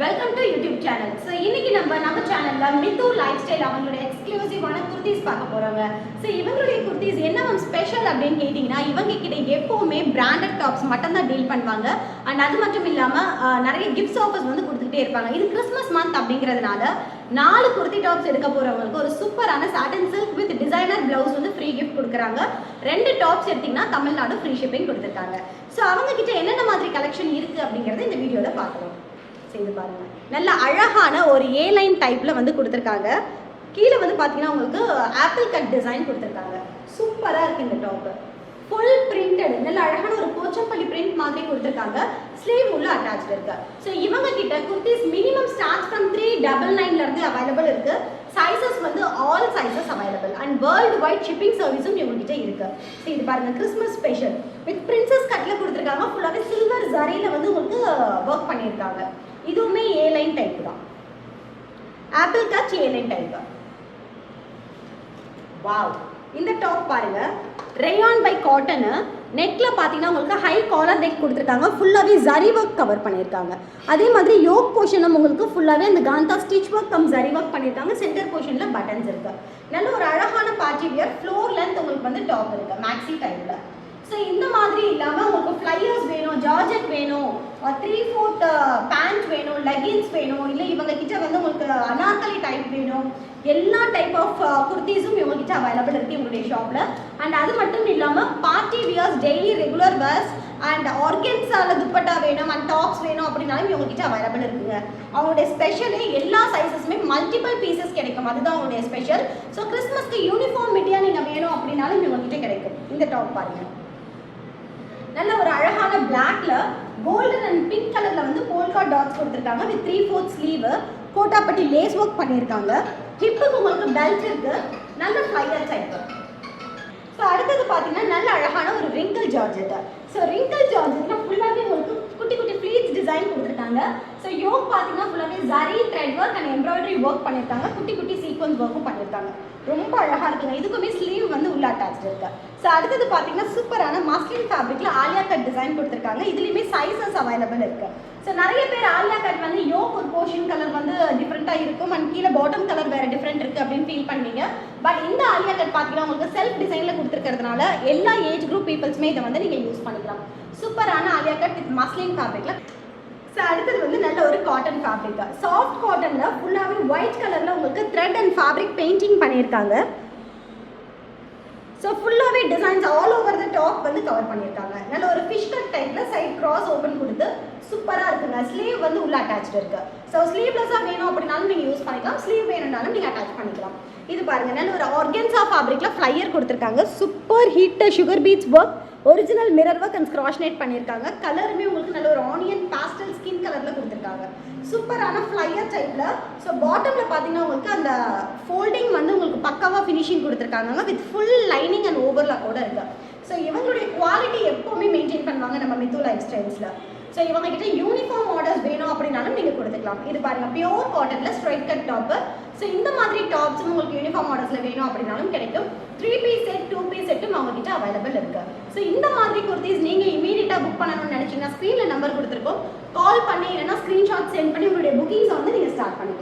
Welcome to YouTube channel so இன்னைக்கு நம்ம நம்ம சேனல்ல மித்து லைஃப் ஸ்டைல் அவங்களுடைய எக்ஸ்க்ளூசிவான குர்த்திஸ் பார்க்க போறாங்க. ஸோ இவங்களுடைய குர்த்திஸ் என்ன மேம் ஸ்பெஷல் அப்படின்னு கேட்டிங்கன்னா இவங்க கிட்ட எப்பவுமே பிராண்டட் டாப்ஸ் மட்டும் தான் டீல் பண்ணுவாங்க. அண்ட் அது மட்டும் இல்லாமல் நிறைய கிஃப்ட்ஸ் ஆஃபர்ஸ் வந்து கொடுத்துக்கிட்டே இருப்பாங்க. இது கிறிஸ்மஸ் மந்த் அப்படிங்கிறதுனால நாலு குர்த்தி டாப்ஸ் எடுக்க போறவங்களுக்கு ஒரு சூப்பரான cotton silk with designer blouse வந்து ஃப்ரீ கிஃப்ட் கொடுக்குறாங்க. ரெண்டு டாப்ஸ் எடுத்தீங்கன்னா தமிழ்நாடு ஃப்ரீ ஷிப்பிங் கொடுத்துருக்காங்க. ஸோ அவங்க கிட்ட என்னென்ன மாதிரி கலெக்ஷன் இருக்கு அப்படிங்கறத இந்த வீடியோல பார்க்குறோம் செய்து பாருங்கள் நல்ல அழகான ஒரு ஏ லைன் டைப்பில் வந்து கொடுத்துருக்காங்க. கீழே வந்து பார்த்தீங்கன்னா உங்களுக்கு ஆப்பிள் கட் டிசைன் கொடுத்துருக்காங்க. சூப்பராக இருக்குது இந்த டாப்பு ஃபுல் பிரிண்டட் நல்ல அழகான ஒரு போச்சம்பள்ளி பிரிண்ட் மாதிரி கொடுத்துருக்காங்க. ஸ்லீவ் உள்ள அட்டாச் இருக்கு. ஸோ இவங்க கிட்ட kurtis minimum start from three double நைன்ல இருந்து அவைலபிள் இருக்கு. சைசஸ் வந்து all sizes available and world wide shipping சர்வீஸும் இவங்க கிட்ட இருக்கு. ஸோ இது பாருங்க கிறிஸ்மஸ் ஸ்பெஷல் வித் பிரின்சஸ் கட்டில் கொடுத்துருக்காங்க. ஃபுல்லாகவே சில்வர் ஜரியில வந்து உங்களுக்கு ஒர்க் பண்ணியிருக்காங்க. இதுவுமே ஏ லைன் டைப் தான். Apple cut A line type wow இந்த டாப் பாருங்க. ரேயான் பை காட்டனு நெக்ல பார்த்தீங்கன்னா உங்களுக்கு ஹை காலர் நெக் கொடுத்துருக்காங்க. ஃபுல்லாகவே ஜரி ஒர்க் கவர் பண்ணியிருக்காங்க. அதே மாதிரி யோக் போர்ஷனும் உங்களுக்கு ஃபுல்லாகவே அந்த kantha stitch work cum zari work பண்ணியிருக்காங்க. சென்டர் போர்ஷனில் பட்டன்ஸ் இருக்கு. நல்ல ஒரு அழகான பார்ட்டி வியர் ஃப்ளோர் லென்த் உங்களுக்கு வந்து டாப் இருக்கு. மேக்ஸி டைப்ல ஸோ இந்த மாதிரி இல்லாமல் உங்களுக்கு ஃப்ளையர்ஸ் வேணும் ஜார்ஜெட் வேணும் த்ரீ ஃபோர்த் பேண்ட் வேணும் லெகின்ஸ் வேணும் இல்லை இவங்க கிட்ட வந்து உங்களுக்கு அனார்கலி டைப் வேணும் எல்லா டைப் ஆஃப் குர்த்திஸும் இவங்க கிட்ட அவைலபிள் இருக்குது இவங்களுடைய ஷாப்பில் அண்ட் அது மட்டும் இல்லாமல் party wears daily regular wears and ஆர்கன்ஸால dupatta வேணும் அண்ட் டாப்ஸ் வேணும் அப்படின்னாலும் இவங்க கிட்ட அவைலபிள் இருக்குங்க. அவங்களுடைய ஸ்பெஷலே எல்லா சைஸஸுமே மல்டிபிள் பீசஸ் கிடைக்கும். அதுதான் அவங்களுடைய ஸ்பெஷல் ஸோ கிறிஸ்மஸ்க்கு யூனிஃபார்ம் மெட்டியாக நீங்கள் வேணும் அப்படின்னாலும் இவங்க கிட்ட கிடைக்கும். இந்த டாப் பாருங்க. நல்ல ஒரு அழகு பிளாக்ல கோல்டன் அண்ட் பிங்க் கலர்ல வந்து போல்கா டாட்ஸ் கொடுத்துருக்காங்க. With three fourth sleeve கோட்டாப்பட்டி lace work பண்ணியிருக்காங்க. ஹிப்புக்கு உங்களுக்கு பெல்ட் இருக்கு. நல்ல ஃப்ளையர் டைப் ஸோ அடுத்தது பார்த்தீங்கன்னா நல்ல அழகான ஒரு ரிங்கிள் ஜார்ஜெட் ஸோ ரிங்கிள் ஜார்ஜெட்னா ஃபுல்லாகவே உங்களுக்கு டிசைன் கொடுத்துருக்காங்க. ஸோ யோக் பார்த்தீங்கன்னா ஃபுல்லாகவே zari thread work and embroidery work பண்ணியிருக்காங்க. குட்டி குட்டி சீக்வன்ஸ் ஒர்க்கும் பண்ணியிருக்காங்க. ரொம்ப அழகாக இருக்குங்க. இதுக்குமே ஸ்லீவ் வந்து உள்ள அட்டாச் இருக்கு. ஸோ அடுத்தது பார்த்தீங்கன்னா சூப்பரான மஸ்லின் ஃபேப்ரிக்ல ஆலியா கட் டிசைன் கொடுத்துருக்காங்க. இதுலேயுமே சைஸஸ் அவைலபிள் இருக்கு. ஸோ நிறைய பேர் ஆலியா கட் வந்து யோக் ஒரு போர்ஷன் கலர் வந்து டிஃப்ரெண்ட்டாக இருக்கும். அண்ட் கீழே பாட்டம் கலர் வேறு டிஃப்ரெண்ட் இருக்குது அப்படின்னு ஃபீல் பண்ணீங்க பட் இந்த ஆலியா கட் பார்த்தீங்கன்னா உங்களுக்கு செல்ஃப் டிசைனில் கொடுத்துருக்கிறதுனால எல்லா ஏஜ் குரூப் பீப்புள்ஸுமே இதை வந்து நீங்கள் யூஸ் பண்ணிக்கலாம். சூப்பரான ஆலியா கட் வித் மஸ்லின் ஃபேப்ரிக்ல ஸோ அடுத்தது வந்து நல்ல ஒரு காட்டன் ஃபேப்ரிக் சாஃப்ட் காட்டனில் ஃபுல்லாகவே ஒயிட் கலரில் உங்களுக்கு த்ரெட் அண்ட் ஃபேப்ரிக் பெயிண்டிங் பண்ணியிருக்காங்க. ஸோ ஃபுல்லாகவே designs all over the top வந்து கவர் பண்ணியிருக்காங்க. நல்ல ஒரு ஃபிஷ் கட் டைப்பில் சைட் கிராஸ் ஓப்பன் கொடுத்து சூப்பராக இருக்குங்க. ஸ்லீவ் வந்து உள்ள அட்டாச் இருக்கு. ஸோ ஸ்லீவ்லெஸ்ஸாக வேணும் அப்படின்னாலும் நீங்கள் வேணாலும் நீங்கள் அட்டாச் பண்ணிக்கலாம். இது பாருங்க நல்ல ஒரு ஆர்கன்ஸா ஃபேப்ரிக்கில் ஃப்ளையர் கொடுத்துருக்காங்க. Super heat sugar beads work original mirror work and ஸ்க்ராஷ்னேட் பண்ணியிருக்காங்க. கலருமே உங்களுக்கு நல்ல ஒரு ஆனியன் பாஸ்டல் ஸ்கின் கலரில் கொடுத்துருக்காங்க. சூப்பரான ஃப்ளையர் டைப்பில் ஸோ பாட்டமில் பார்த்தீங்கன்னா உங்களுக்கு அந்த ஃபோல்டிங் வந்து உங்களுக்கு பக்காவாக ஃபினிஷிங் கொடுத்துருக்காங்க. வித் ஃபுல் லைனிங் அண்ட் ஓவர்லாக்கோட இருக்கு. ஸோ இவங்களுடைய குவாலிட்டி எப்போவுமே மெயின்டைன் பண்ணுவாங்க நம்ம மித்து லைஃப் ஸ்டைல்ஸில் ஸோ இவங்க கிட்ட யூனிஃபார்ம் ஆர்டர்ஸ் வேணும் அப்படின்னாலும் நீங்கள் கொடுத்துக்கலாம். இது பாருங்க பியோர் காட்டனில் ஸ்ட்ரைட் கட் டாப்பு ஸோ இந்த மாதிரி டாப்ஸும் உங்களுக்கு யூனிஃபார்ம் ஆர்டர்ஸில் வேணும் அப்படின்னாலும் கிடைக்கும். Three piece set two piece செட்டும் அவங்க கிட்ட அவைலபிள் இருக்கு. ஸோ இந்த மாதிரி குர்த்திஸ் நீங்கள் இமீடியட்டாக புக் பண்ணணும்னு நினச்சிங்கன்னா ஸ்க்ரீனில் நம்பர் கொடுத்துருக்கோம். கால் பண்ணி இல்லைன்னா ஸ்க்ரீன்ஷாட் சென்ட் பண்ணி உங்களுடைய புக்கிங்ஸை வந்து நீங்கள் ஸ்டார்ட் பண்ணிக்கலாம்.